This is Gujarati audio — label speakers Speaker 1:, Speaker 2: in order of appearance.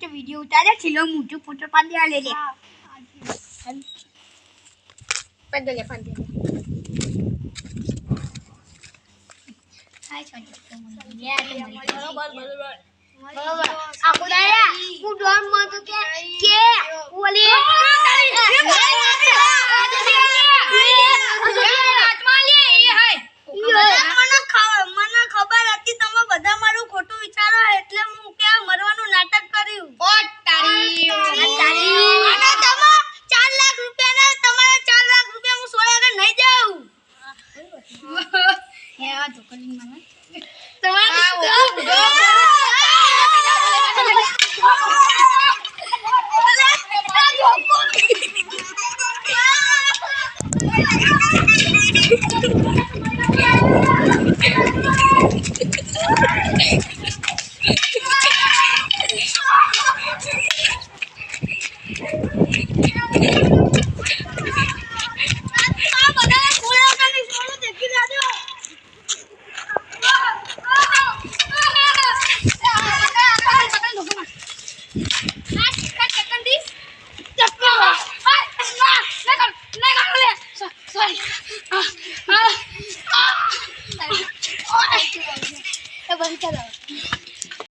Speaker 1: તો વીડિયો ઉતારે છેલ્લો મોટો ફોટો પાડી આલે લે
Speaker 2: પાડી લે પંદર
Speaker 1: હાય છોડી
Speaker 2: બરોબર બરોબર.
Speaker 1: બરોબર. કર્યું અને તમે ચાર લાખ રૂપિયા ના તમારા લાખ રૂપિયા હું સોળા આગળ નહીં જાઉં આ બંધ કરો